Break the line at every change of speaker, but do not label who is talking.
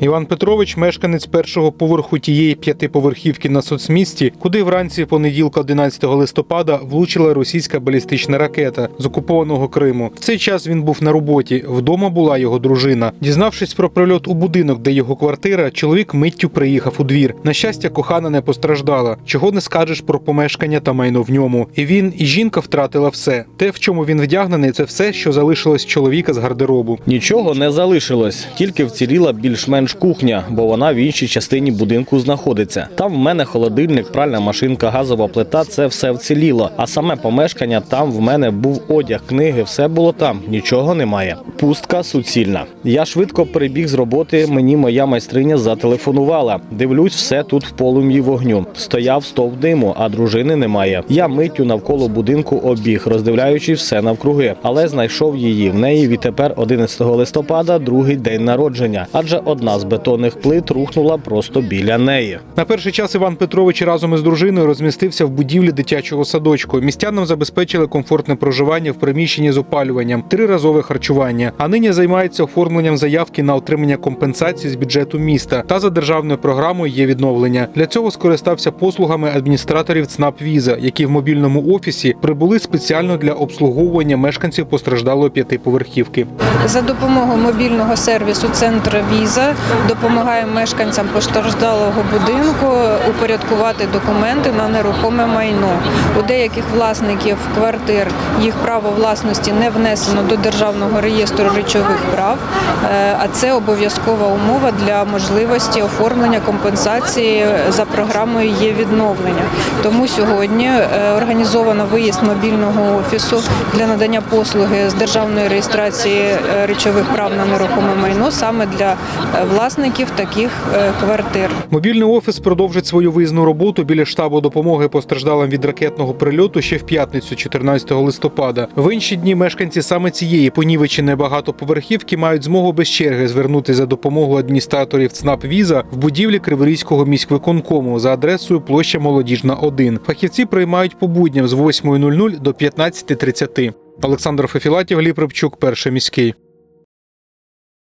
Іван Петрович, мешканець першого поверху тієї п'ятиповерхівки на соцмісті, куди вранці понеділка 11 листопада влучила російська балістична ракета з окупованого Криму. В цей час він був на роботі. Вдома була його дружина. Дізнавшись про прильот у будинок, де його квартира, чоловік миттю приїхав у двір. На щастя, кохана не постраждала. Чого не скажеш про помешкання та майно в ньому. І він, і жінка втратила все. Те, в чому він вдягнений, це все, що залишилось чоловіка з гардеробу.
Нічого не залишилось, тільки вціліла більш-менш кухня, бо вона в іншій частині будинку знаходиться. Там в мене холодильник, пральна машинка, газова плита це все вціліло. А саме помешкання там в мене був одяг, книги, все було там, нічого немає. Пустка суцільна. Я швидко прибіг з роботи. Мені моя майстриня зателефонувала. Дивлюсь, все тут в полум'ї вогню. Стояв стовп диму, а дружини немає. Я миттю навколо будинку обіг, роздивляючись все навкруги, але знайшов її. В неї відтепер 11 листопада, другий день народження, адже одна з бетонних плит рухнула просто біля неї.
На перший час Іван Петрович разом із дружиною розмістився в будівлі дитячого садочку. Містянам забезпечили комфортне проживання в приміщенні з опалюванням, триразове харчування. А нині займається оформленням заявки на отримання компенсації з бюджету міста та за державною програмою є відновлення. Для цього скористався послугами адміністраторів ЦНАП Віза, які в мобільному офісі прибули спеціально для обслуговування мешканців постраждалої п'ятиповерхівки.
За допомогою мобільного сервісу Центр Віза допомагаємо мешканцям постраждалого будинку упорядкувати документи на нерухоме майно. У деяких власників квартир їх право власності не внесено до державного реєстру речових прав, е, а це обов'язкова умова для можливості оформлення компенсації за програмою є відновлення. Тому сьогодні е, організовано виїзд мобільного офісу для надання послуги з державної реєстрації е, речових прав на нерухоме майно саме для власників таких е, квартир.
Мобільний офіс продовжить свою виїзну роботу біля штабу допомоги постраждалим від ракетного прильоту ще в п'ятницю, 14 листопада. В інші дні мешканці саме цієї понівеченої багатоповерхівки мають змогу без черги звернутися за допомогою адміністраторів ЦНАП Віза в будівлі Криворізького міськвиконкому за адресою площа Молодіжна 1. Фахівці приймають по будням з 8.00 до 15.30. Олександр Фефілатів, Гліб Рибчук, перший міський.